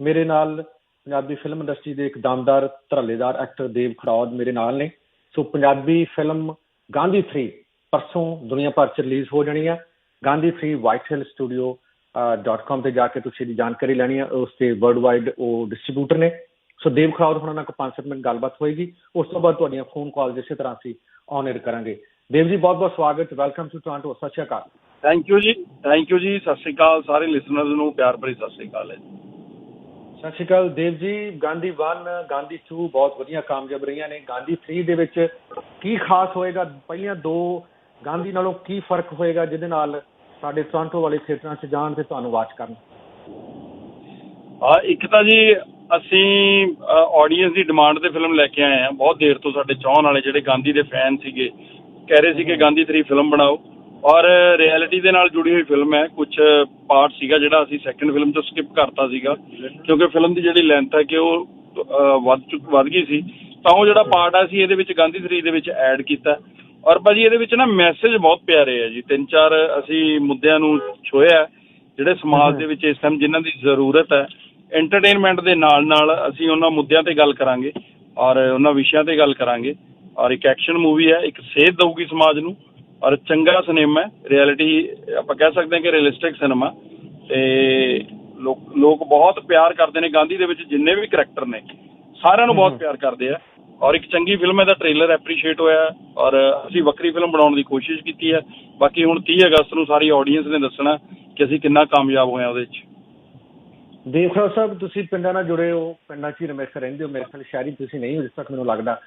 ਮੇਰੇ ਨਾਲ Punjabi film industry ਦੇ ਇੱਕ ਦਮਦਾਰ ਧਰਲੇਦਾਰ ਐਕਟਰ ਦੇਵ ਖੜੌਦ ਮੇਰੇ ਨਾਲ ਨੇ। ਸੋ ਪੰਜਾਬੀ ਫਿਲਮ ਗਾਂਧੀ 3 ਪਰਸੋਂ ਦੁਨੀਆ ਭਰ ਚ ਰਿਲੀਜ਼ ਹੋ ਜਾਣੀ ਹੈ Gandhi 3 white hill studio .com ਤੇ ਜਾ ਕੇ ਤੁਸੀਂ ਇਹਦੀ ਜਾਣਕਾਰੀ ਲੈਣੀ ਹੈ ਉਸ ਤੇ ਵਰਲਡ ਵਾਈਡ ਉਹ ਡਿਸਟ੍ਰੀਬਿਊਟਰ ਨੇ। ਸੋ ਦੇਵ ਖੜੌਦ ਹੁਣਾਂ ਨਾਲ ਕੋਈ 5 ਮਿੰਟ ਗੱਲਬਾਤ ਹੋਏਗੀ। ਉਸ ਤੋਂ ਬਾਅਦ ਤੁਹਾਡੀਆਂ ਫੋਨ ਕਾਲ ਇਸੇ ਤਰ੍ਹਾਂ ਅਸੀਂ ਔਨ 에ਅਰ ਕਰਾਂਗੇ। ਦੇਵ ਜੀ, ਬਹੁਤ ਬਹੁਤ ਸਵਾਗਤ। ਵੈਲਕਮ ਟੂ ਟੋਰਾਂਟੋ ਸਤਿ ਸ਼੍ਰੀ ਅਕਾਲ। ਥੈਂਕ ਯੂ ਜੀ। ਥੈਂਕ ਯੂ ਜੀ। ਸਤਿ ਸ਼੍ਰੀ ਅਕਾਲ ਸਾਰੇ ਲਿਸਨਰਸ ਨੂੰ। ਪਿਆਰ ਭਰੀ ਸਤਿ ਸ਼੍ਰੀ ਅਕਾਲ ਹੈ ਜੀ। ਸਤਿ ਸ਼੍ਰੀ ਅਕਾਲ ਦੇਵ ਜੀ ਗਾਂਧੀ 1 ਗਾਂਧੀ 2 ਬਹੁਤ ਵਧੀਆ ਕਾਮਯਾਬ ਰਹੀਆਂ ਨੇ। ਗਾਂਧੀ 3 ਦੇ ਵਿੱਚ ਕੀ ਖਾਸ ਹੋਏਗਾ? ਪਹਿਲੀਆਂ ਦੋ ਗਾਂਧੀ ਨਾਲੋਂ ਕੀ ਫ਼ਰਕ ਹੋਏਗਾ ਜਿਹਦੇ ਨਾਲ ਸਾਡੇ ਟੋਰਾਂਟੋ ਵਾਲੇ ਥੀਏਟਰਾਂ 'ਚ ਜਾਣ ਤੇ ਤੁਹਾਨੂੰ ਵਾਚ ਕਰਨ? ਆ ਇੱਕ ਤਾਂ ਜੀ ਅਸੀਂ ਆਡੀਅנס ਦੀ ਡਿਮਾਂਡ ਤੇ ਫਿਲਮ ਲੈ ਕੇ ਆਏ ਆ ਬਹੁਤ ਦੇਰ ਤੋਂ ਸਾਡੇ ਚਾਹਣ ਵਾਲੇ ਜਿਹੜੇ ਗਾਂਧੀ ਦੇ ਫੈਨ ਸੀਗੇ ਕਹਿ ਰਹੇ ਸੀ ਕਿ ਗਾਂਧੀ 3 ਫਿਲਮ ਬਣਾਓ। ਔਰ ਰਿਐਲਿਟੀ ਦੇ ਨਾਲ ਜੁੜੀ ਹੋਈ ਫਿਲਮ ਹੈ। ਕੁਝ ਪਾਰਟ ਸੀਗਾ ਜਿਹੜਾ ਅਸੀਂ ਸੈਕੰਡ ਫਿਲਮ ਤੋਂ ਸਕਿਪ ਕਰਤਾ ਸੀਗਾ। ਕਿਉਂਕਿ ਫਿਲਮ ਦੀ ਜਿਹੜੀ ਲੈਂਥ ਹੈ ਕਿ ਉਹ ਅਹ, ਵੱਧ ਚੁੱਕ ਵੱਧ ਗਈ ਸੀ। ਤਾਂ ਉਹ ਜਿਹੜਾ ਪਾਰਟ ਆ ਸੀ ਇਹਦੇ ਵਿੱਚ ਗਾਂਧੀ 3 ਦੇ ਵਿੱਚ ਐਡ ਕੀਤਾ। ਔਰ ਭਾਜੀ ਇਹਦੇ ਵਿੱਚ ਨਾ ਮੈਸੇਜ ਬਹੁਤ ਪਿਆਰੇ ਆ ਜੀ। ਤਿੰਨ ਚਾਰ ਅਸੀਂ ਮੁੱਦਿਆਂ ਨੂੰ ਛੋਇਆ ਜਿਹੜੇ ਸਮਾਜ ਦੇ ਵਿੱਚ ਇਸ ਟਾਈਮ ਜਿਨ੍ਹਾਂ ਦੀ ਜ਼ਰੂਰਤ ਹੈ। ਐਂਟਰਟੇਨਮੈਂਟ ਦੇ ਨਾਲ ਨਾਲ ਅਸੀਂ ਉਹਨਾਂ ਮੁੱਦਿਆਂ ਤੇ ਗੱਲ ਕਰਾਂਗੇ। ਔਰ ਉਹਨਾਂ ਵਿਸ਼ਿਆਂ ਤੇ ਗੱਲ ਕਰਾਂਗੇ। ਔਰ ਇੱਕ ਐਕਸ਼ਨ ਮੂਵੀ ਹੈ ਇੱਕ ਸੇਧ ਦਊਗੀ ਸਮਾਜ ਨੂੰ। ਔਰ ਚੰਗਾ ਸਿਨੇਮਾ ਹੈ। ਰਿਐਲਿਟੀ ਆਪਾਂ ਕਹਿ ਸਕਦੇ ਹਾਂ ਕਿ ਰੀਅਲਿਸਟਿਕ ਸਿਨੇਮਾ ਤੇ ਲੋਕ ਲੋਕ ਬਹੁਤ ਪਿਆਰ ਕਰਦੇ ਨੇ ਗਾਂਧੀ ਦੇ ਵਿੱਚ ਜਿੰਨੇ ਵੀ ਕਰੈਕਟਰ ਨੇ ਸਾਰਿਆਂ ਨੂੰ ਬਹੁਤ ਪਿਆਰ ਕਰਦੇ ਆ। ਔਰ ਇੱਕ ਚੰਗੀ ਫਿਲਮ ਹੈ ਦਾ ਟ੍ਰੇਲਰ ਐਪਰੀਸ਼ੀਏਟ ਹੋਇਆ ਔਰ ਅਸੀਂ ਵੱਖਰੀ ਫਿਲਮ ਬਣਾਉਣ ਦੀ ਕੋਸ਼ਿਸ਼ ਕੀਤੀ ਹੈ। ਬਾਕੀ ਹੁਣ 30 ਅਗਸਤ ਨੂੰ ਸਾਰੀ ਆਡੀਅנס ਨੇ ਦੱਸਣਾ ਕਿ ਅਸੀਂ ਕਿੰਨਾ ਕਾਮਯਾਬ ਹੋਏ ਆ ਉਹਦੇ ਵਿੱਚ। ਹੋ ਸਾਹਿਬ ਤੁਸੀਂ ਪਿੰਡਾਂ ਨਾਲ ਜੁੜੇ ਹੋ ਪਿੰਡਾਂ 'ਚ ਹੀ ਹਮੇਸ਼ਾ ਰਹਿੰਦੇ ਹੋ। ਮੇਰੇ ਖਿਆਲ ਸ਼ਹਿਰੀ ਤੁਸੀਂ ਨਹੀਂ ਹੋ ਜਿਸ ਤੱਕ ਮੈਨੂੰ ਲੱਗਦਾ।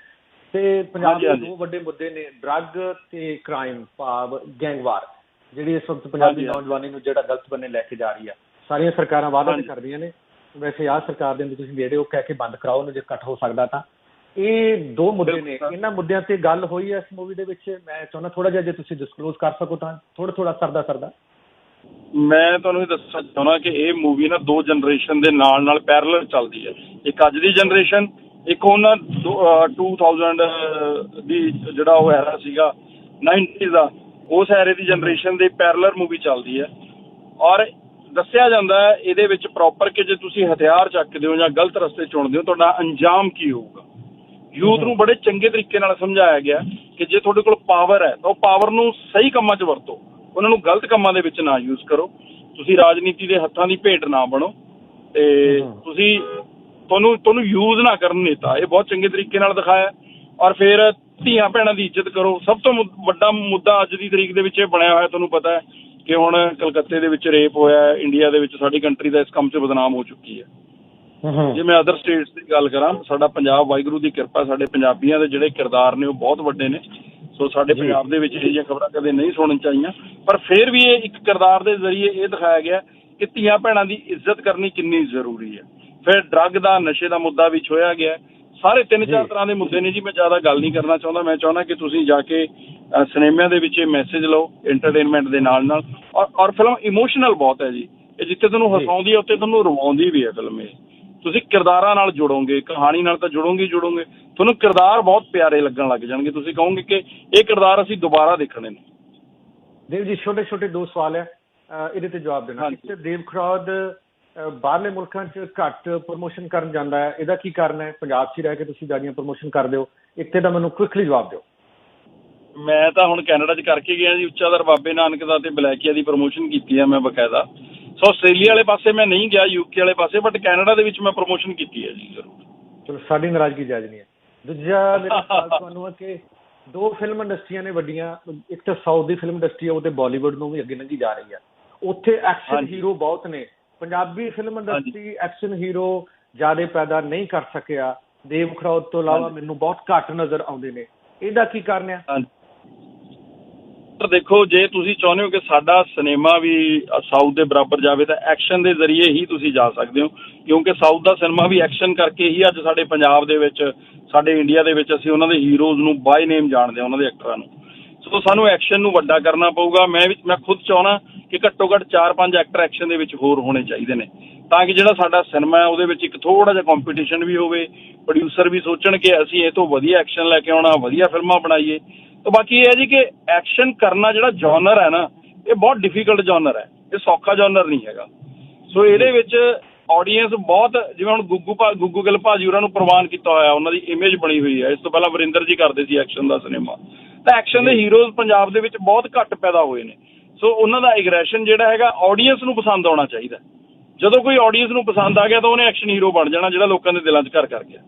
ਤੇ ਪੰਜਾਬ ਦੇ। ਦੋ ਵੱਡੇ ਮੁੱਦੇ ਨੇ ਡਰੱਗ ਤੇ ਕ੍ਰਾਈਮ ਭਾਵ ਗੈਂਗਵਾਰ ਜਿਹੜੀ ਇਸ ਵਕਤ ਪੰਜਾਬੀ। ਨੌਜਵਾਨੀ ਨੂੰ ਜਿਹੜਾ ਗਲਤ ਬੰਨੇ ਲੈ ਕੇ ਜਾ ਰਹੀ ਆ ਸਾਰੀਆਂ ਸਰਕਾਰਾਂ ਵਾਅਦਾ ਤੇ। ਕਰਦੀਆਂ ਨੇ ਵੈਸੇ ਆਹ ਸਰਕਾਰ ਦੇ ਅੰਦਰ ਤੁਸੀਂ ਨੇੜੇ ਹੋ ਕਹਿ ਕੇ ਬੰਦ ਕਰਾਓ ਉਹਨੂੰ ਜੇ ਕੱਟ ਹੋ ਸਕਦਾ ਤਾਂ ਇਹ ਦੋ ਮੁੱਦੇ ਨੇ। ਇਹਨਾਂ ਮੁੱਦਿਆਂ ਤੇ ਗੱਲ ਹੋਈ ਹੈ ਇਸ ਮੂਵੀ ਦੇ ਵਿੱਚ ਮੈਂ ਚਾਹੁੰਦਾ ਥੋੜਾ ਜਿਹਾ ਜੇ ਤੁਸੀਂ ਡਿਸਕਲੋਜ਼ ਕਰ ਸਕੋ ਤਾਂ ਥੋੜਾ ਥੋੜਾ ਸਰਦਾ ਸਰਦਾ ਮੈਂ ਤੁਹਾਨੂੰ ਇਹ ਦੱਸਣਾ ਚਾਹੁੰਦਾ ਕਿ ਇਹ ਮੂਵੀ ਨਾ ਦੋ ਜਨਰੇਸ਼ਨ ਦੇ ਨਾਲ ਨਾਲ ਪੈਰਲਲ ਚੱਲਦੀ ਹੈ ਇੱਕ ਅੱਜ ਦੀ ਜਨਰੇਸ਼ਨ ਇੱਕ ਉਹਨਾਂ ਦੋ- ਅਹ 2000 ਦੀ ਜਿਹੜਾ ਉਹ ਐਰਾ ਸੀਗਾ 90s ਦਾ ਉਸ ਐਰੇ ਦੀ ਜਨਰੇਸ਼ਨ ਦੇ ਪੈਰਲਲ ਮੂਵੀ ਚੱਲਦੀ ਹੈ। ਔਰ ਦੱਸਿਆ ਜਾਂਦਾ ਹੈ ਇਹਦੇ ਵਿੱਚ ਪ੍ਰੋਪਰ ਕਿ ਜੇ ਤੁਸੀਂ ਹਥਿਆਰ ਚੱਕਦੇ ਹੋ ਜਾਂ ਗਲਤ ਰਸਤੇ ਚੁਣਦੇ ਹੋ ਤੁਹਾਡਾ ਅੰਜਾਮ ਕੀ ਹੋਊਗਾ? ਯੂਥ ਨੂੰ ਬੜੇ ਚੰਗੇ ਤਰੀਕੇ ਨਾਲ ਸਮਝਾਇਆ ਗਿਆ ਕਿ ਜੇ ਤੁਹਾਡੇ ਕੋਲ ਪਾਵਰ ਹੈ ਤਾਂ ਉਹ ਪਾਵਰ ਨੂੰ ਸਹੀ ਕੰਮਾਂ 'ਚ ਵਰਤੋ। ਉਹਨਾਂ ਨੂੰ ਗਲਤ ਕੰਮਾਂ ਦੇ ਵਿੱਚ ਨਾ ਯੂਜ਼ ਕਰੋ। ਤੁਸੀਂ ਰਾਜਨੀਤੀ ਦੇ ਹੱਥਾਂ ਦੀ ਭੇਟ ਨਾ ਬਣੋ। ਤੇ। ਤੁਸੀਂ ਤੁਹਾਨੂੰ ਤੁਹਾਨੂੰ ਯੂਜ਼ ਨਾ ਕਰਨ ਨੇਤਾ। ਇਹ ਬਹੁਤ ਚੰਗੇ ਤਰੀਕੇ ਨਾਲ ਦਿਖਾਇਆ। ਔਰ ਫਿਰ ਧੀਆਂ ਭੈਣਾਂ ਦੀ ਇੱਜ਼ਤ ਕਰੋ। ਸਭ ਤੋਂ ਵੱਡਾ ਮੁੱਦਾ ਅੱਜ ਦੀ ਤਰੀਕ ਦੇ ਵਿੱਚ ਇਹ ਬਣਿਆ ਹੋਇਆ ਤੁਹਾਨੂੰ ਪਤਾ ਹੈ ਕਿ ਹੁਣ ਕਲਕੱਤੇ ਦੇ ਵਿੱਚ ਰੇਪ ਹੋਇਆ ਹੈ। ਇੰਡੀਆ ਦੇ ਵਿੱਚ ਸਾਡੀ ਕੰਟਰੀ ਦਾ ਇਸ ਕੰਮ 'ਚ ਬਦਨਾਮ ਹੋ ਚੁੱਕੀ ਹੈ। ਜੇ ਮੈਂ ਅਦਰ ਸਟੇਟਸ ਦੀ ਗੱਲ ਕਰਾਂ ਸਾਡਾ ਪੰਜਾਬ ਵਾਹਿਗੁਰੂ ਦੀ ਕਿਰਪਾ ਸਾਡੇ ਪੰਜਾਬੀਆਂ ਦੇ ਜਿਹੜੇ ਕਿਰਦਾਰ ਨੇ ਉਹ ਬਹੁਤ ਵੱਡੇ ਨੇ। ਸੋ ਸਾਡੇ। ਪੰਜਾਬ ਦੇ ਵਿੱਚ ਇਹ ਜਿਹੀਆਂ ਖਬਰਾਂ ਕਦੇ ਨਹੀਂ ਸੁਣਨ ਚਾਹੀਆਂ। ਪਰ ਫਿਰ ਵੀ ਇਹ ਇੱਕ ਕਿਰਦਾਰ ਦੇ ਜ਼ਰੀਏ ਇਹ ਦਿਖਾਇਆ ਗਿਆ ਕਿ ਧੀਆਂ ਭੈਣਾਂ ਦੀ ਇੱਜ਼ਤ ਕਰਨੀ ਕਿੰਨੀ ਜ਼ਰੂਰੀ ਹੈ। ਫਿਰ ਡਰੱਗ ਦਾ ਨਸ਼ੇ ਦਾ ਮੁੱਦਾ ਵੀ ਛੋਇਆ ਗਿਆ। ਸਾਰੇ ਤਿੰਨ ਚਾਰ। ਤਰ੍ਹਾਂ ਦੇ ਮੁੱਦੇ ਨੇ ਜੀ ਮੈਂ ਜ਼ਿਆਦਾ ਗੱਲ ਨਹੀਂ ਕਰਨਾ ਚਾਹੁੰਦਾ। ਮੈਂ ਚਾਹੁੰਦਾ ਕਿ ਤੁਸੀਂ ਜਾ ਕੇ ਸਿਨੇਮਿਆਂ ਦੇ ਵਿੱਚ ਇਹ ਮੈਸੇਜ ਲਓ ਐਂਟਰਟੇਨਮੈਂਟ ਦੇ ਨਾਲ ਨਾਲ। ਔਰ ਔਰ ਫਿਲਮ ਇਮੋਸ਼ਨਲ ਬਹੁਤ ਹੈ ਜੀ। ਇਹ ਜਿੱਥੇ ਤੁਹਾਨੂੰ। ਹਸਾਉਂਦੀ ਹੈ ਉੱਥੇ ਤੁਹਾਨੂੰ ਰਵਾਉਂਦੀ ਵੀ ਹੈ ਫਿਲਮ ਇਹ। ਤੁਸੀਂ ਕਿਰਦਾਰਾਂ ਨਾਲ ਜੁੜੋਗੇ ਕਹਾਣੀ ਨਾਲ ਤਾਂ ਜੁੜੋਗੇ ਜੁੜੋਗੇ। ਤੁਹਾਨੂੰ ਕਿਰਦਾਰ ਬਹੁਤ ਪਿਆਰੇ ਲੱਗਣ ਲੱਗ ਜਾਣਗੇ। ਤੁਸੀਂ ਕਹੋਗੇ ਕਿ ਇਹ ਕਿਰਦਾਰ ਅਸੀਂ ਦੁਬਾਰਾ ਦੇਖਣੇ ਨੇ। ਦੇਵ ਜੀ ਛੋਟੇ ਛੋਟੇ ਦੋ ਸਵਾਲ ਹੈ। ਇਹਦੇ ਤੇ ਜਵਾਬ ਦੇਣਾ। ਦੇਵ ਖਰੋਦ ਬਾਹਰਲੇ ਮੁਲਕਾਂ 'ਚ ਘੱਟ ਪ੍ਰੋਮੋਸ਼ਨ ਕਰਨ ਜਾਂਦਾ ਹੈ। ਇਹਦਾ ਕੀ ਕਾਰਨ ਹੈ? ਪੰਜਾਬ 'ਚ ਹੀ ਰਹਿ ਕੇ ਤੁਸੀਂ ਜਿਆਦੀਆਂ ਪ੍ਰੋਮੋਸ਼ਨ ਕਰਦੇ ਹੋ। ਤੇ ਦਾ ਮੈਨੂੰ ਕੁਇਕਲੀ ਜਵਾਬ ਦਿਓ। ਮੈਂ ਤਾਂ ਹੁਣ ਕੈਨੇਡਾ 'ਚ ਕਰਕੇ ਗਿਆ ਜੀ ਉੱਚਾਦਰ ਬਾਬੇ ਨਾਨਕ ਦਾ ਤੇ ਬਲੈਕੀਆ ਦੀ ਪ੍ਰੋਮੋਸ਼ਨ ਕੀਤੀ ਹੈ ਮੈਂ ਬਕਾਇਦਾ। ਸੋ ਆਸਟ੍ਰੇਲੀਆ ਵਾਲੇ ਪਾਸੇ ਮੈਂ ਨਹੀਂ ਗਿਆ ਯੂਕੇ ਵਾਲੇ ਪਾਸੇ ਬਟ ਕੈਨੇਡਾ ਦੇ ਵਿੱਚ ਮੈਂ ਪ੍ਰੋਮੋਸ਼ਨ ਕੀਤੀ ਹੈ ਜੀ ਜ਼ਰੂਰ। ਚਲੋ ਸਾਡੀ ਨਾਰਾਜ਼ਗੀ ਜਾਇਜ਼ ਨਹੀਂ ਹੈ। ਦੂਜਾ ਮੇਰਾ ਸਵਾਲ ਤੁਹਾਨੂੰ ਹੈ ਕਿ ਦੋ ਫਿਲਮ ਇੰਡਸਟਰੀਆਂ ਨੇ ਵੱਡੀਆਂ ਇੱਕ ਤਾਂ ਸਾਊਥ ਦੀ ਫਿਲਮ ਇੰਡਸਟਰੀ ਹੈ ਉਹ ਤੇ ਬਾਲੀਵੁੱਡ ਨੂੰ ਵੀ ਅੱਗੇ ਲੰਘੀ ਜਾ ਰਹੀ ਹੈ। ਉੱਥੇ ਐਕਸ਼ਨ। ਹੀਰੋ ਬਹੁਤ ਨੇ। Punjabi film industry action hero ਜ਼ਿਆਦਾ ਪੈਦਾ ਨਹੀਂ ਕਰ ਸਕਿਆ। ਦੇਵ ਖਰੋਦ ਤੋਂ ਇਲਾਵਾ। ਮੈਨੂੰ ਬਹੁਤ ਘੱਟ ਨਜ਼ਰ ਆਉਂਦੇ ਨੇ। ਇਹਦਾ ਕੀ ਕਾਰਨ ਹੈ ਦੇਖੋ ਜੇ ਤੁਸੀਂ ਚਾਹੁੰਦੇ ਹੋ ਕਿ ਸਾਡਾ ਸਿਨੇਮਾ ਵੀ ਸਾਊਥ ਦੇ ਬਰਾਬਰ ਜਾਵੇ ਤਾਂ ਐਕਸ਼ਨ ਦੇ ਜ਼ਰੀਏ ਹੀ ਤੁਸੀਂ ਜਾ ਸਕਦੇ ਹੋ। ਕਿਉਂਕਿ ਸਾਊਥ ਦਾ ਸਿਨੇਮਾ ਵੀ ਐਕਸ਼ਨ ਕਰਕੇ ਹੀ ਅੱਜ ਸਾਡੇ ਪੰਜਾਬ ਦੇ ਵਿੱਚ ਸਾਡੇ ਇੰਡੀਆ ਦੇ ਵਿੱਚ ਅਸੀਂ ਉਹਨਾਂ ਦੇ ਹੀਰੋਜ਼ ਨੂੰ ਬਾਈ ਨੇਮ ਜਾਣਦੇ ਹਾਂ ਉਹਨਾਂ ਦੇ ਐਕਟਰਾਂ ਨੂੰ। ਸੋ ਸਾਨੂੰ ਐਕਸ਼ਨ ਨੂੰ ਵੱਡਾ ਕਰਨਾ ਪਊਗਾ। ਮੈਂ ਵੀ ਮੈਂ ਖੁਦ ਚਾਹਣਾ ਕਿ ਘੱਟੋ ਘੱਟ 4-5 ਐਕਟਰ ਐਕਸ਼ਨ ਦੇ ਵਿੱਚ ਹੋਰ ਹੋਣੇ ਚਾਹੀਦੇ ਨੇ। ਤਾਂ ਕਿ ਜਿਹੜਾ ਸਾਡਾ ਸਿਨੇਮਾ ਹੈ ਉਹਦੇ ਵਿੱਚ ਇੱਕ ਥੋੜਾ ਜਿਹਾ ਕੰਪੀਟੀਸ਼ਨ ਵੀ ਹੋਵੇ ਪ੍ਰੋਡਿਊਸਰ ਵੀ ਸੋਚਣ ਕਿ ਅਸੀਂ ਇਹ ਤੋਂ ਵਧੀਆ ਐਕਸ਼ਨ ਲੈ ਕੇ ਆਉਣਾ ਵਧੀਆ ਫਿਲਮਾਂ ਬਣਾਈਏ। ਤਾਂ ਬਾਕੀ ਇਹ ਹੈ ਜੀ ਕਿ ਐਕਸ਼ਨ ਕਰਨਾ ਜਿਹੜਾ ਜਨਰ ਹੈ ਨਾ ਇਹ ਬਹੁਤ ਡਿਫਿਕਲਟ ਜਨਰ ਹੈ। ਇਹ ਸੌਖਾ ਜਨਰ ਨਹੀਂ ਹੈਗਾ। ਸੋ ਇਹਦੇ ਵਿੱਚ ਆਡੀਅנס ਬਹੁਤ ਜਿਵੇਂ ਹੁਣ ਗੁੱਗੂ ਭਾ ਗੁੱਗੂ ਗਿੱਲ ਭਾਜੀ ਉਹਨਾਂ ਨੂੰ ਪ੍ਰਵਾਨ ਕੀਤਾ ਹੋਇਆ ਉਹਨਾਂ ਦੀ ਇਮੇਜ ਬਣੀ ਹੋਈ ਹੈ। ਇਸ ਤੋਂ ਪਹਿਲਾਂ ਵਰਿੰਦਰ ਜੀ ਕਰਦੇ ਸੀ ਐਕਸ਼ਨ ਦਾ ਸਿਨੇਮਾ ਤਾਂ ਐਕਸ਼ਨ ਦੇ ਹੀਰੋਜ਼ ਪੰਜਾਬ ਦੇ ਵਿੱਚ ਬਹੁਤ ਘੱਟ ਪੈਦਾ ਹੋਏ ਨੇ। ਸੋ ਉਹਨਾਂ ਦਾ ਐਗਰੈਸ਼ਨ ਜਿਹੜਾ ਹੈਗਾ ਆਡੀਅנס ਨੂੰ ਪਸੰਦ ਆਉਣਾ ਚਾਹੀਦਾ ਜਦੋਂ ਕੋਈ ਆਡੀਅנס ਨੂੰ ਪਸੰਦ ਆ ਗਿਆ ਤਾਂ ਉਹਨੇ ਐਕਸ਼ਨ ਹੀਰੋ ਬਣ ਜਾਣਾ ਜਿਹੜਾ ਲੋਕਾਂ ਦੇ ਦਿਲਾਂ 'ਚ ਘਰ ਕਰ ਗਿਆ।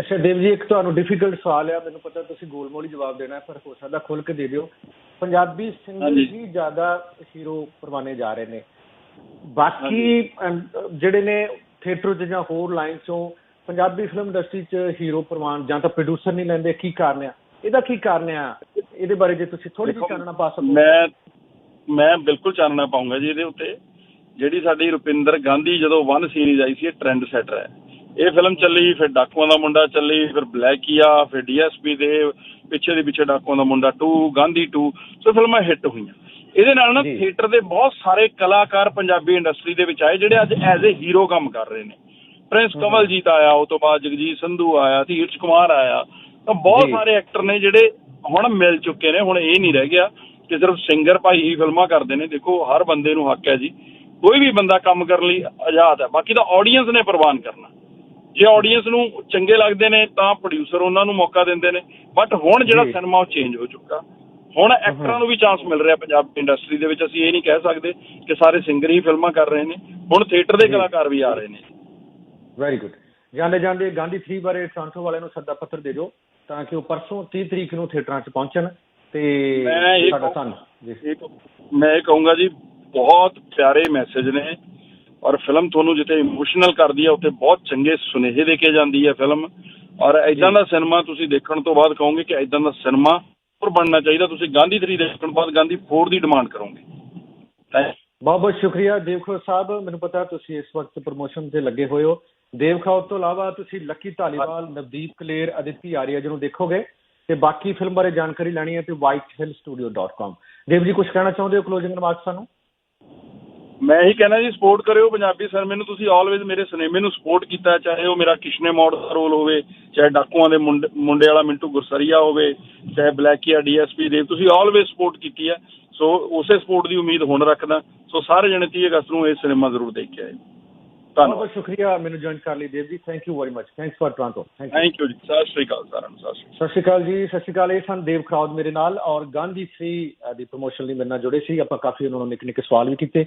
ਅੱਛਾ ਦੇਵ ਜੀ ਇੱਕ ਤੁਹਾਨੂੰ ਡਿਫਿਕਲਟ ਸਵਾਲ ਆ ਮੈਨੂੰ ਪਤਾ ਤੁਸੀਂ ਗੋਲਮੋਲੀ ਜਵਾਬ ਦੇਣਾ ਪਰ ਹੋ ਸਕਦਾ ਖੁੱਲ ਕੇ ਦੇ ਦਿਓ। ਪੰਜਾਬੀ ਸਿੰਗਰ ਹੀ ਜ਼ਿਆਦਾ ਹੀਰੋ ਪਰਵਾਨੇ ਜਾ ਰਹੇ ਨੇ। ਬਾਕੀ ਜਿਹੜੇ ਨੇ ਥੀਏਟਰ 'ਚ ਜਾਂ ਹੋਰ ਲਾਈਨ 'ਚੋਂ ਪੰਜਾਬੀ ਫਿਲਮ ਇੰਡਸਟਰੀ 'ਚ ਹੀਰੋ ਪਰਵਾਨ ਜਾਂ ਤਾਂ ਪ੍ਰੋਡਿਊਸਰ ਨਹੀਂ ਲੈਂਦੇ ਕੀ ਕਾਰਨ ਆ? ਇਹਦਾ ਕੀ ਕਾਰਨ ਆ? ਇਹਦੇ ਬਾਰੇ ਜੇ ਤੁਸੀਂ ਥੋੜੀ ਜਿਹੀ ਚਾਨਣਾ ਪਾ ਸਕੋ। ਮੈਂ ਮੈਂ ਬਿਲਕੁਲ ਚਾਨਣਾ ਪਾਉਂਗਾ ਜੀ ਇਹਦੇ ਉੱਤੇ। ਜਿਹੜੀ ਸਾਡੀ ਰੁਪਿੰਦਰ ਗਾਂਧੀ ਜਦੋਂ ਵਨ ਸੀਰੀਜ਼ ਆਈ ਸੀ ਇਹ ਟ੍ਰੈਂਡ ਸੈਟਰ ਹੈ। ਇਹ ਫਿਲਮ ਚੱਲੀ ਫਿਰ ਡਾਕੂਆਂ ਦਾ ਮੁੰਡਾ ਚੱਲੀ ਫਿਰ ਬਲੈਕੀਆ ਫਿਰ ਡੀਐਸਪੀ ਦੇ ਪਿੱਛੇ ਦੇ ਪਿੱਛੇ ਡਾਕੂਆਂ ਦਾ ਮੁੰਡਾ 2 ਗਾਂਧੀ 2 ਸੋ ਫਿਲਮਾਂ ਹਿੱਟ ਹੋਈਆਂ। ਇਹਦੇ ਨਾਲ ਨਾ। ਥੀਏਟਰ ਦੇ ਬਹੁਤ ਸਾਰੇ ਕਲਾਕਾਰ ਪੰਜਾਬੀ ਇੰਡਸਟਰੀ ਦੇ ਵਿੱਚ ਆਏ ਜਿਹੜੇ ਅੱਜ ਐਜ਼ ਅ ਹੀਰੋ ਕੰਮ ਕਰ ਰਹੇ ਨੇ। ਪ੍ਰਿੰਸ ਕਮਲਜੀਤ ਆਇਆ ਉਹ ਤੋਂ ਬਾਅਦ ਜਗਜੀਤ ਸੰਧੂ ਆਇਆ ਧੀਰਜ ਕੁਮਾਰ ਆਇਆ। ਤਾਂ ਬਹੁਤ। ਸਾਰੇ ਐਕਟਰ ਨੇ ਜਿਹੜੇ ਹੁਣ ਮਿਲ ਚੁੱਕੇ ਨੇ ਹੁਣ ਇਹ ਨਹੀਂ ਰਹਿ ਗਿਆ ਕਿ ਸਿਰਫ ਸਿੰਗਰ ਭਾਈ ਹੀ ਫਿਲਮਾਂ ਕਰਦੇ ਨੇ। ਦੇਖੋ ਹਰ ਬੰਦੇ ਨੂੰ ਹੱਕ ਹੈ ਜੀ। ਕੋਈ ਵੀ ਬੰਦਾ ਕੰਮ ਕਰਨ ਲਈ ਆਜ਼ਾਦ ਹੈ। ਬਾਕੀ ਤਾਂ ਆਡੀਅנס ਨੇ ਪ੍ਰਵਾਨ ਕਰਨਾ। ਜੇ ਆਡੀਅנס ਨੂੰ ਚੰਗੇ ਲੱਗਦੇ ਨੇ ਤਾਂ ਪ੍ਰੋਡਿਊਸਰ ਉਹਨਾਂ ਨੂੰ ਮੌਕਾ ਦਿੰਦੇ ਨੇ। ਬਟ ਹੁਣ ਜਿਹੜਾ ਸਿਨੇਮਾ ਉਹ ਚੇਂਜ ਹੋ ਚੁੱਕਾ। ਹੁਣ ਐਕਟਰਾਂ ਨੂੰ ਵੀ ਚਾਂਸ ਮਿਲ ਰਿਹਾ ਪੰਜਾਬ ਇੰਡਸਟਰੀ ਦੇ ਵਿੱਚ। ਅਸੀਂ ਇਹ ਨਹੀਂ ਕਹਿ ਸਕਦੇ ਕਿ ਸਾਰੇ ਸਿੰਗਰ ਹੀ ਫਿਲਮਾਂ ਕਰ ਰਹੇ ਨੇ। ਹੁਣ ਥੀਏਟਰ ਦੇ ਕਲਾਕਾਰ ਵੀ ਆ ਰਹੇ ਨੇ। ਵੈਰੀ ਗੁੱਡ ਜਾਂਦੇ ਜਾਂਦੇ ਗਾਂਧੀ 3 ਬਾਰੇ ਟ੍ਰਾਂਸੋ ਵਾਲਿਆਂ ਨੂੰ ਸੱਦਾ ਪੱਤਰ ਦੇ ਦਿਓ। ਤਾਂ ਕਿ ਉਹ ਪਰਸੋਂ 30 ਤਰੀਕ ਨੂੰ ਥੀਏਟਰਾਂ 'ਚ ਪਹੁੰਚਣ ਤੇ ਮੈਂ ਇਹ ਸਾਡਾ ਧੰਨ ਜੀ। ਮੈਂ ਇਹ ਕਹੂੰਗਾ ਜੀ ਬਹੁਤ ਪਿਆਰੇ ਮੈਸੇਜ ਨੇ ਔਰ ਫਿਲਮ ਤੁਹਾਨੂੰ ਜਿੱਥੇ ਇਮੋਸ਼ਨਲ ਕਰਦੀ ਹੈ ਉੱਥੇ ਬਹੁਤ ਚੰਗੇ ਸੁਨੇਹੇ ਦੇ ਕੇ ਜਾਂਦੀ ਹੈ ਫਿਲਮ। ਔਰ ਐਦਾਂ ਦਾ ਸਿਨੇਮਾ ਤੁਸੀਂ ਦੇਖਣ ਤੋਂ ਬਾਅਦ ਕਹੋਗੇ ਕਿ ਐਦਾਂ ਦਾ ਸਿਨੇਮਾ ਹੋਰ ਬਣਨਾ ਚਾਹੀਦਾ ਤੁਸੀਂ ਗਾਂਧੀ 3 ਦੇਖਣ ਤੋਂ ਬਾਅਦ ਗਾਂਧੀ 4 ਦੀ ਡਿਮਾਂਡ ਕਰੋਗੇ। ਬਹੁਤ ਬਹੁਤ ਸ਼ੁਕਰੀਆ ਦੇਵਖੋ ਸਾਹਿਬ ਮੈਨੂੰ ਪਤਾ ਤੁਸੀਂ ਇਸ ਵਕਤ ਪ੍ਰੋਮੋਸ਼ਨ ਤੇ ਲੱਗੇ ਹੋਏ ਹੋ। ਦੇਵਖਾਓ ਤੋਂ ਇਲਾਵਾ ਤੁਸੀਂ ਲੱਕੀ ਢਾਲੀਵਾਲ ਨਵਦੀਪ ਕਲੇਰ ਅਦਿੱਤੀ ਆਰੀਆ ਜੀ ਨੂੰ ਦੇਖੋਗੇ ਤੇ ਬਾਕੀ ਫਿਲਮ ਬਾਰੇ ਜਾਣਕਾਰੀ ਲੈਣੀ ਹੈ ਤੇ whitehillstudio.com ਦੇਵ ਜੀ ਕੁਝ ਕਹਿਣਾ ਚਾਹੁੰਦੇ ਹੋ ਕਲੋਜ਼ਿੰਗ ਰਿਮਾਰਕ ਸਾਨੂੰ? ਮੈਂ ਇਹੀ ਕਹਿਣਾ ਜੀ ਸਪੋਰਟ ਕਰਿਓ ਪੰਜਾਬੀ ਸਿਨੇਮੇ ਨੂੰ ਤੁਸੀਂ ਆਲਵੇਜ਼ ਮੇਰੇ ਸਿਨੇਮੇ ਨੂੰ ਸਪੋਰਟ ਕੀਤਾ ਚਾਹੇ ਉਹ ਮੇਰਾ ਕਿਸ਼ਨੇ ਮੋੜ ਦਾ ਰੋਲ ਹੋਵੇ ਚਾਹੇ ਡਾਕੂਆਂ ਦੇ ਮੁੰਡੇ ਵਾਲਾ ਮਿੰਟੂ ਗੁਰਸਰੀਆ ਹੋਵੇ ਚਾਹੇ ਬਲੈਕੀਆ ਡੀਐਸਪੀ ਦੇ ਤੁਸੀਂ ਆਲਵੇਜ਼ ਸਪੋਰਟ ਕੀਤੀ ਹੈ। ਸੋ ਉਸੇ ਸਪੋਰਟ ਦੀ ਉਮੀਦ ਹੁਣ ਰੱਖਦਾ। ਸੋ ਸਾਰੇ ਜਣੇ 30 ਅਗਸਤ ਨੂੰ ਇਹ ਸਿਨੇਮਾ ਜ਼ਰੂਰ ਦੇਖ ਕੇ ਧੰਨਵਾਦ। ਬਹੁਤ ਸ਼ੁਕਰੀਆ ਮੈਨੂੰ ਜੁਆਇਨ ਕਰ ਲਈ Dev ji. Thank you very much thanks for Toronto thank you ਜੀ। ਸਤਿ ਸ਼੍ਰੀ ਅਕਾਲ ਸਾਰਿਆਂ ਨੂੰ ਸਤਿ ਸ਼੍ਰੀ ਅਕਾਲ। ਸਤਿ ਸ਼੍ਰੀ ਅਕਾਲ ਜੀ। ਸਤਿ ਸ਼੍ਰੀ ਅਕਾਲ। ਇਹ ਸਨ ਦੇਵ ਖਰਾਉਦ ਮੇਰੇ ਨਾਲ ਔਰ ਗਾਂਧੀ 3 ਦੀ ਪ੍ਰੋਮੋਸ਼ਨ ਲਈ ਮੇਰੇ ਨਾਲ ਜੁੜੇ ਸੀ। ਆਪਾਂ ਕਾਫੀ ਉਹਨਾਂ ਨੂੰ ਨਿੱਕੇ ਨਿੱਕੇ ਸਵਾਲ ਵੀ ਕੀਤੇ।